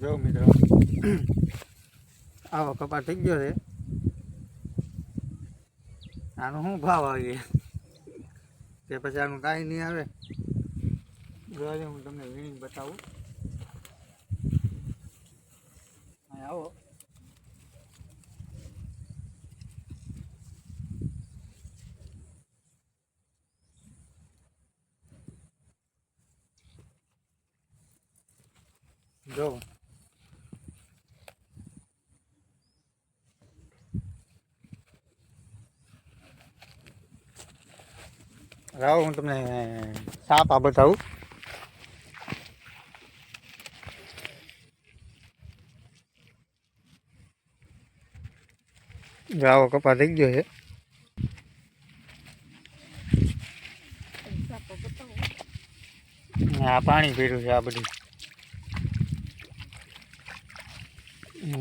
જો મિત્રો. આવો કપા થઈ ગયો છે. આનો શું ભાવ આવી? કે પછી આનું કાંઈ નહીં આવે? જો હું તમને વીણી બતાવું. આવો. જો. લાવો હું તમને સાપા બતાવું જો આવો કપા થઈ ગયો છે આ પાણી પીરું છે આ બધું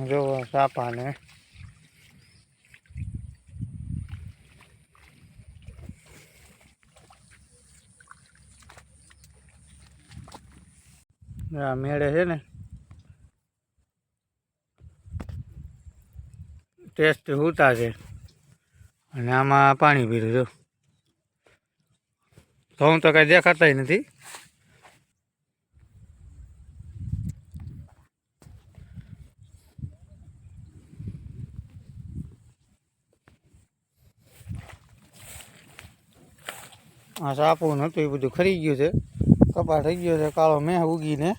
જો સાપા આ મેળે છે ને. ટેસ્ટ ઉતા છે. અને આમાં પાણી પીરું જો ઘઉં તો કાંઈ દેખાતા નથી. આ સાપું નહોતું, એ બધું ખરી ગયું છે. કપા થઈ ગયો છે, કાળો મેં ઉગીને.